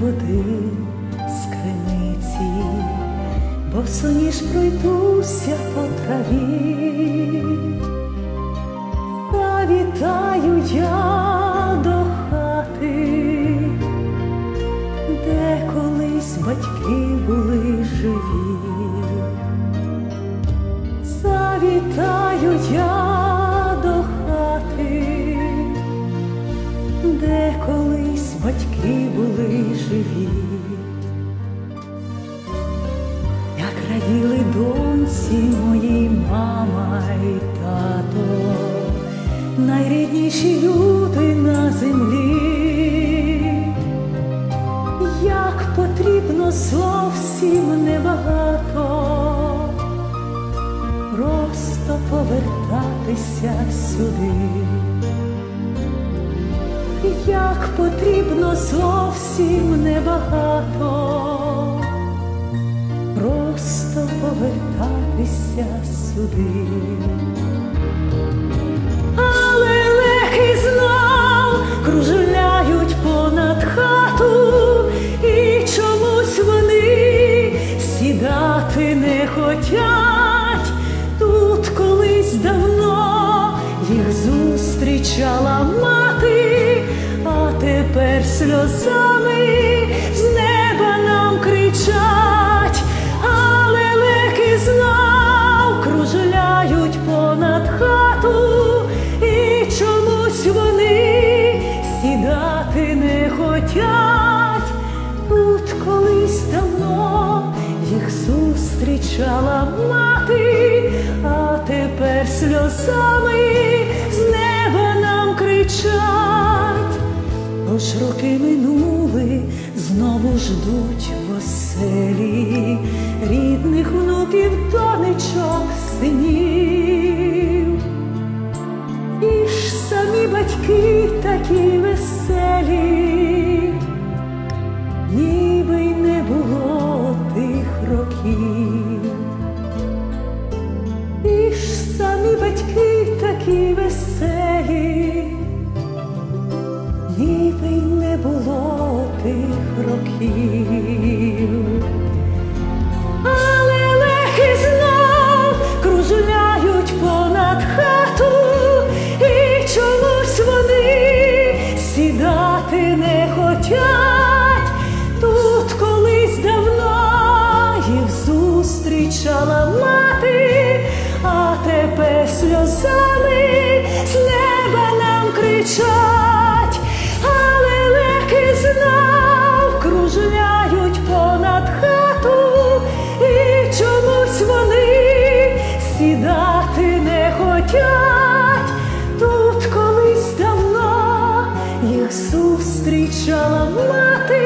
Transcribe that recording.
води з криниці, бо соніж пройдуся по траві, та вітаю я до хати, де колись батьки були живі. Завітаю я були як раділи доньці мої мама й тато, найрідніші люди на землі, як потрібно зовсім небагато просто повертатися сюди, як потрібно зовсім небагато, просто повертатися сюди. Але лехи знов кружляють понад хату, і чомусь вони сідати не хотять. Тут колись давно їх зустрічала мати, тепер сльозами з неба нам кричать, але леки знов кружляють понад хату, і чомусь вони сідати не хотять. Тут колись давно їх зустрічала мати, а тепер сльозами роки минули, знову ждуть в оселі рідних внуків, донечок, синів. І ж самі батьки такі веселі, ніби й не було тих років. І ж самі батьки такі веселі, тих. Але лехи знов кружляють понад хату, і чомусь вони сідати не хотять. Тут колись давно їх зустрічала мати, а тепер сльозами з неба нам кричать, сідати не хотять. Тут колись давно їх зустрічала мати,